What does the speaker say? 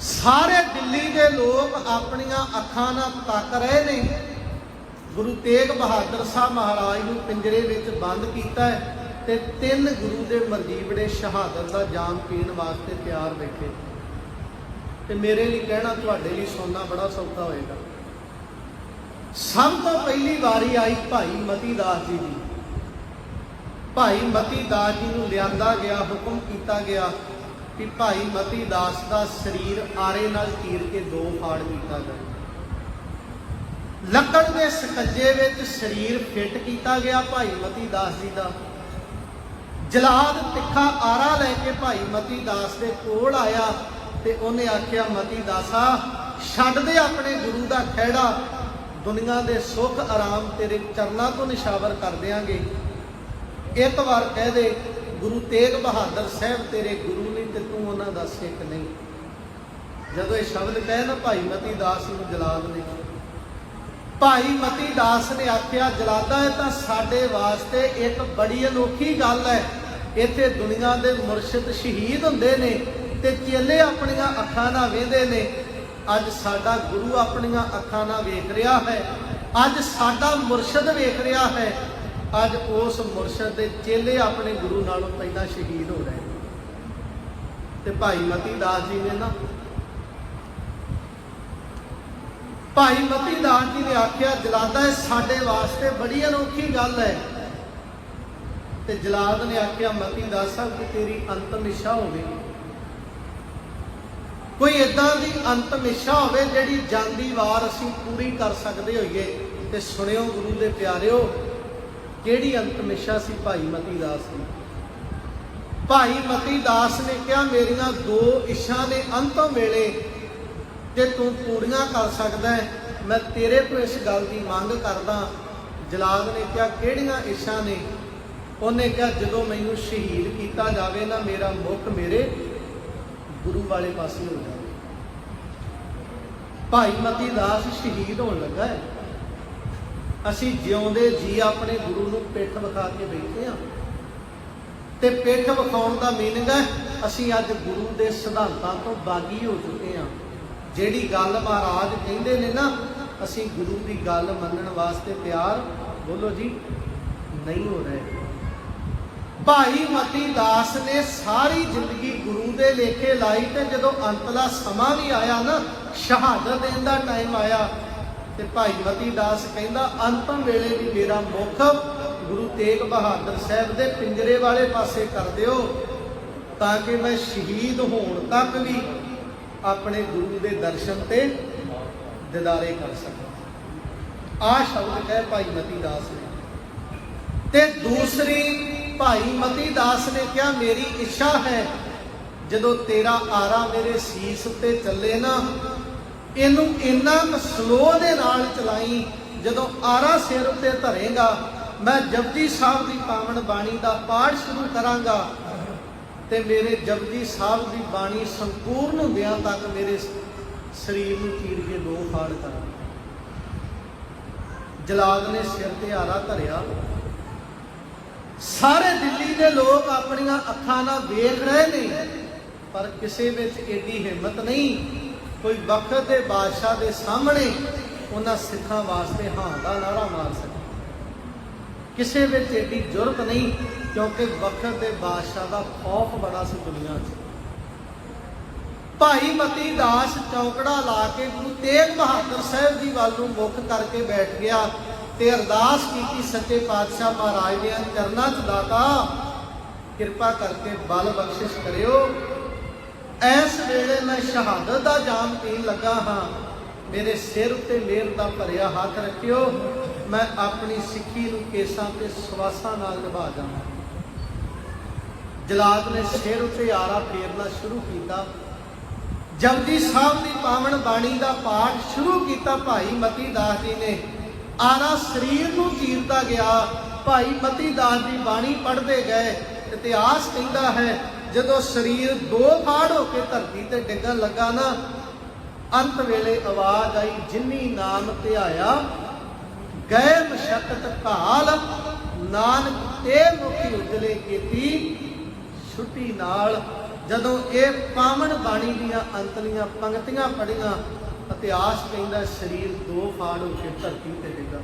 ਸਾਰੇ ਦਿੱਲੀ ਦੇ ਲੋਕ ਆਪਣੀਆਂ ਅੱਖਾਂ ਨਾਲ ਤੱਕ ਰਹੇ ਨੇ। ਗੁਰੂ ਤੇਗ ਬਹਾਦਰ ਸਾਹਿਬ ਮਹਾਰਾਜ ਨੂੰ ਪਿੰਜਰੇ ਵਿੱਚ ਬੰਦ ਕੀਤਾ ਹੈ ਤੇ ਤਿੰਨ ਗੁਰੂ ਦੇ ਮਰਜੀਵੜੇ ਸ਼ਹਾਦਤ ਦਾ ਜਾਮ ਪੀਣ ਵਾਸਤੇ ਤਿਆਰ ਬੈਠੇ। ਤੇ ਮੇਰੇ ਲਈ ਕਹਿਣਾ ਤੁਹਾਡੇ ਲਈ ਸੁਣਨਾ ਬੜਾ ਸੌਖਾ ਹੋਏਗਾ। ਸਭ ਤੋਂ ਪਹਿਲੀ ਵਾਰੀ ਆਈ ਭਾਈ ਮਤੀ ਦਾਸ ਜੀ ਦੀ। ਭਾਈ ਮਤੀ ਦਾਸ ਜੀ ਨੂੰ ਲਿਆਂਦਾ ਗਿਆ, ਹੁਕਮ ਕੀਤਾ ਗਿਆ ਕਿ ਭਾਈ ਮਤੀ ਦਾਸ ਦਾ ਸਰੀਰ ਆਰੇ ਨਾਲ ਚੀਰ ਕੇ ਦੋ ਫਾੜ ਕੀਤਾ ਗਿਆ। ਲੱਕੜ ਦੇ ਸਕੱਜੇ ਵਿੱਚ ਸਰੀਰ ਫਿੱਟ ਕੀਤਾ ਗਿਆ ਭਾਈ ਮਤੀ ਦਾਸ ਜੀ ਦਾ। ਜਲਾਦ ਤਿੱਖਾ ਆਰਾ ਲੈ ਕੇ ਭਾਈ ਮਤੀ ਦਾਸ ਦੇ ਕੋਲ ਆਇਆ ਤੇ ਉਹਨੇ ਆਖਿਆ, ਮਤੀ ਦਾਸਾ, ਛੱਡ ਦੇ ਆਪਣੇ ਗੁਰੂ ਦਾ ਖਹਿੜਾ। ਦੁਨੀਆ ਦੇ ਸੁੱਖ ਆਰਾਮ ਤੇਰੇ ਚਰਨਾਂ ਤੋਂ ਨਿਸ਼ਾਵਰ ਕਰ ਦਿਆਂਗੇ। ਇੱਕ ਵਾਰ ਕਹਿ ਦੇ ਗੁਰੂ ਤੇਗ ਬਹਾਦਰ ਸਾਹਿਬ ਤੇਰੇ ਗੁਰੂ ਨੇ ਤੇ ਤੂੰ ਉਹਨਾਂ ਦਾ ਸਿੱਖ ਨਹੀਂ। ਜਦੋਂ ਇਹ ਸ਼ਬਦ ਕਹੇ ਨਾ, ਭਾਈ ਮਤੀ ਦਾਸ ਨੂੰ ਜਲਾਦ ਨੇ। ਭਾਈ ਮਤੀ ਦਾਸ ਨੇ ਆਖਿਆ, ਜਲਾਦਾ ਇਹ ਤਾਂ ਸਾਡੇ ਵਾਸਤੇ ਇੱਕ ਬੜੀ ਅਨੋਖੀ ਗੱਲ ਹੈ। ਇੱਥੇ ਦੁਨੀਆ ਦੇ ਮੁਰਸ਼ਿਦ ਸ਼ਹੀਦ ਹੁੰਦੇ ਨੇ ਤੇ ਚੇਲੇ ਆਪਣੀਆਂ ਅੱਖਾਂ ਨਾਲ ਵੇਖਦੇ ਨੇ। ਅੱਜ ਸਾਡਾ ਗੁਰੂ ਆਪਣੀਆਂ ਅੱਖਾਂ ਨਾਲ ਵੇਖ ਰਿਹਾ ਹੈ। ਅੱਜ ਸਾਡਾ ਮੁਰਸ਼ਿਦ ਵੇਖ ਰਿਹਾ ਹੈ। ਅੱਜ ਉਸ ਮੁਰਸ਼ਦ ਦੇ ਚੇਲੇ ਆਪਣੇ ਗੁਰੂ ਨਾਲੋਂ ਪਹਿਲਾਂ ਸ਼ਹੀਦ ਹੋ ਰਹੇ ਤੇ ਭਾਈ ਮਤੀ ਦਾਸ ਜੀ ਨੇ ਨਾ, ਭਾਈ ਮਤੀ ਦਾਸ ਜੀ ਨੇ ਆਖਿਆ, ਜਲਾਦਾ, ਇਹ ਸਾਡੇ ਵਾਸਤੇ ਬੜੀ ਅਨੋਖੀ ਗੱਲ ਹੈ। ਤੇ ਜਲਾਦ ਨੇ ਆਖਿਆ ਮਤੀ ਦਾਸ ਸਾਹਿਬ, ਕਿ ਤੇਰੀ ਅੰਤਮ ਇੱਛਾ ਹੋਵੇ। ਕੋਈ ਇਦਾਂ ਦੀ ਅੰਤਮ ਇੱਛਾ ਹੋਵੇ ਜਿਹੜੀ ਜਾਂਦੀ ਵਾਰ ਅਸੀਂ ਪੂਰੀ ਕਰ ਸਕਦੇ ਹੋਈਏ। ਤੇ ਸੁਣਿਓ ਗੁਰੂ ਦੇ ਪਿਆਰਿਓ ਕਿਹੜੀ ਅੰਤਮ ਇੱਛਾ ਸੀ ਭਾਈ ਮਤੀ ਦਾਸ ਦੀ? ਭਾਈ ਮਤੀ ਦਾਸ ਨੇ ਕਿਹਾ, ਮੇਰੀਆਂ ਦੋ ਇੱਛਾ ਨੇ ਅੰਤਮ ਵੇਲੇ ਤੇ ਤੂੰ ਪੂਰੀਆਂ ਕਰ ਸਕਦਾ ਹੈ, ਮੈਂ ਤੇਰੇ ਤੋਂ ਇਸ ਗੱਲ ਦੀ ਮੰਗ ਕਰਦਾ ਜਲਾਦ ਨੇ ਕਿਹਾ, ਕਿਹੜੀਆਂ ਇੱਛਾ ਨੇ? ਉਹਨੇ ਕਿਹਾ, ਜਦੋਂ ਮੈਨੂੰ ਸ਼ਹੀਦ ਕੀਤਾ ਜਾਵੇ ਨਾ, ਮੇਰਾ ਮੁਖ ਮੇਰੇ ਗੁਰੂ ਵਾਲੇ ਪਾਸੇ ਹੋ ਜਾਵੇ। ਭਾਈ ਮਤੀ ਦਾਸ ਸ਼ਹੀਦ ਹੋਣ ਲੱਗਾ ਹੈ। ਅਸੀਂ ਜਿਉਂਦੇ ਜੀ ਆਪਣੇ ਗੁਰੂ ਨੂੰ ਪਿੱਠ ਵਿਖਾ ਕੇ ਬੈਠੇ ਹਾਂ। ਤੇ ਪਿੱਠ ਵਿਖਾਉਣ ਦਾ ਮੀਨਿੰਗ ਹੈ, ਅਸੀਂ ਅੱਜ ਗੁਰੂ ਦੇ ਸਿਧਾਂਤਾਂ ਤੋਂ ਬਾਗੀ ਹੋ ਚੁੱਕੇ ਹਾਂ। ਜਿਹੜੀ ਗੱਲ ਮਹਾਰਾਜ ਕਹਿੰਦੇ ਨੇ ਨਾ, ਅਸੀਂ ਗੁਰੂ ਦੀ ਗੱਲ ਮੰਨਣ ਵਾਸਤੇ ਤਿਆਰ, ਬੋਲੋ ਜੀ, ਨਹੀਂ ਹੋ ਰਹੇ। ਭਾਈ ਮਤੀ ਦਾਸ ਨੇ ਸਾਰੀ ਜ਼ਿੰਦਗੀ ਗੁਰੂ ਦੇ ਲੇਖੇ ਲਾਈ ਤੇ ਜਦੋਂ ਅੰਤਲਾ ਸਮਾਂ ਵੀ ਆਇਆ ਨਾ, ਸ਼ਹਾਦਤ ਦੇਣ ਦਾ ਟਾਈਮ ਆਇਆ ਤੇ ਭਾਈ ਮਤੀ ਦਾਸ ਕਹਿੰਦਾ, ਅੰਤਮ ਵੇਲੇ ਵੀ ਮੇਰਾ ਮੁਖ ਗੁਰੂ ਤੇਗ ਬਹਾਦਰ ਸਾਹਿਬ ਦੇ ਪਿੰਜਰੇ ਵਾਲੇ ਪਾਸੇ ਕਰ ਦਿਓ, ਤਾਂ ਕਿ ਮੈਂ ਸ਼ਹੀਦ ਹੋਣ ਤੱਕ ਵੀ ਆਪਣੇ ਗੁਰੂ ਦੇ ਦਰਸ਼ਨ ਤੇ ਦਿਦਾਰੇ ਕਰ ਸਕਾਂ। ਆ ਸ਼ਬਦ ਹੈ ਭਾਈ ਮਤੀ ਦਾਸ ਨੇ। ਤੇ ਦੂਸਰੀ ਭਾਈ ਮਤੀ ਦਾਸ ਨੇ ਕਿਹਾ, ਮੇਰੀ ਇੱਛਾ ਹੈ, ਜਦੋਂ ਤੇਰਾ ਆਰਾ ਮੇਰੇ ਸੀਸ ਉੱਤੇ ਚੱਲੇ ਨਾ ਇਹਨੂੰ ਇੰਨਾ ਕੁ ਸਲੋ ਦੇ ਨਾਲ ਚਲਾਈ, ਜਦੋਂ ਆਰਾ ਸਿਰ ਉੱਤੇ ਧਰੇਗਾ, ਮੈਂ ਜਪਜੀ ਸਾਹਿਬ ਦੀ ਪਾਵਨ ਬਾਣੀ ਦਾ ਪਾਠ ਸ਼ੁਰੂ ਕਰਾਂਗਾ। ਤੇ ਮੇਰੇ ਜਪਜੀ ਸਾਹਿਬ ਦੀ ਬਾਣੀ ਸੰਪੂਰਨ ਹੁੰਦਿਆਂ ਤੱਕ ਮੇਰੇ ਸਰੀਰ ਨੂੰ ਚੀਰ ਕੇ ਦੋ ਫਾੜ ਕਰਾਂ ਜਲਾਦ ਨੇ ਸਿਰ ਤੇ ਆਰਾ ਧਰਿਆ। ਸਾਰੇ ਦਿੱਲੀ ਦੇ ਲੋਕ ਆਪਣੀਆਂ ਅੱਖਾਂ ਨਾਲ ਵੇਖ ਰਹੇ ਨੇ, ਪਰ ਕਿਸੇ ਵਿੱਚ ਏਡੀ ਹਿੰਮਤ ਨਹੀਂ। ਕੋਈ ਵਕਤ ਦੇ ਬਾਦਸ਼ਾਹ ਦੇ ਸਾਹਮਣੇ ਉਹਨਾਂ ਸਿੱਖਾਂ ਵਾਸਤੇ ਹਾਂ ਦਾ ਨਾਰਾ ਮਾਰ ਸਕੇ। ਕਿਸੇ ਵਿੱਚ ਏਡੀ ਜ਼ਰੂਰਤ ਨਹੀਂ, ਕਿਉਂਕਿ ਵਕਤ ਦੇ ਬਾਦਸ਼ਾਹ ਦਾ ਖੌਫ ਬੜਾ ਸੀ ਦੁਨੀਆ 'ਚ। ਭਾਈ ਮਤੀ ਦਾਸ ਚੌਕੜਾ ਲਾ ਕੇ ਗੁਰੂ ਤੇਗ ਬਹਾਦਰ ਸਾਹਿਬ ਜੀ ਵੱਲ ਨੂੰ ਮੁੱਖ ਕਰਕੇ ਬੈਠ ਗਿਆ ਤੇ ਅਰਦਾਸ ਕੀਤੀ ਸੱਚੇ ਪਾਤਸ਼ਾਹ ਮਹਾਰਾਜ ਦੇ ਚਰਨਾਂ 'ਚ ਦਾਤਾ। ਕਿਰਪਾ ਕਰਕੇ ਬਲ ਬਖਸ਼ਿਸ਼ ਕਰਿਓ। ਐਸ ਵੇਲੇ ਮੈਂ ਸ਼ਹਾਦਤ ਦਾ ਜਾਮ ਪੀਣ ਲੱਗਾ ਹਾਂ। ਮੇਰੇ ਸਿਰ ਉੱਤੇ ਮਿਹਰ ਦਾ ਭਰਿਆ ਹੱਥ ਰੱਖਿਓ। ਮੈਂ ਆਪਣੀ ਸਿੱਖੀ ਨੂੰ ਕੇਸਾਂ ਤੇ ਸਵਾਸਾਂ ਨਾਲ ਨਿਭਾ ਜਾਵਾਂ। ਜਲਾਦ ਨੇ ਸਿਰ ਉੱਤੇ ਆਰਾ ਫੇਰਨਾ ਸ਼ੁਰੂ ਕੀਤਾ। ਜਪਜੀ ਸਾਹਿਬ ਦੀ ਪਾਵਨ ਬਾਣੀ ਦਾ ਪਾਠ ਸ਼ੁਰੂ ਕੀਤਾ ਭਾਈ ਮਤੀ ਦਾਸ ਜੀ ਨੇ। ਆਰਾ ਸਰੀਰ ਨੂੰ ਚੀਰਦਾ ਗਿਆ। ਭਾਈ ਮਤੀ ਦਾਸ ਦੀ ਬਾਣੀ ਪੜ੍ਹਦੇ ਗਏ। ਇਤਿਹਾਸ ਕਹਿੰਦਾ ਹੈ ਜਦੋਂ ਸਰੀਰ ਦੋ ਫਾੜ ਹੋ ਕੇ ਧਰਤੀ ਤੇ ਡਿੱਗਣ ਲੱਗਾ ਨਾ, ਅੰਤ ਵੇਲੇ ਆਵਾਜ਼ ਆਈ, ਜਿਨੀ ਨਾਮ ਧਿਆਇਆ ਗਏ ਮਸ਼ਕਤ ਕਾਲ ਨਾਨਕ ਤੇ ਮੁਖੀ ਉਜਲੇ ਕੀਤੀ, ਛੁੱਟੀ ਨਾਲ ਜਦੋਂ ਇਹ ਪਾਵਨ ਬਾਣੀ ਦੀਆਂ ਅੰਤਲੀਆਂ ਪੰਕਤੀਆਂ ਪੜੀਆਂ ਇਤਿਹਾਸ ਕਹਿੰਦਾ ਸਰੀਰ ਦੋ ਫਾੜ ਹੋ ਕੇ ਧਰਤੀ ਤੇ ਡਿੱਗਾ।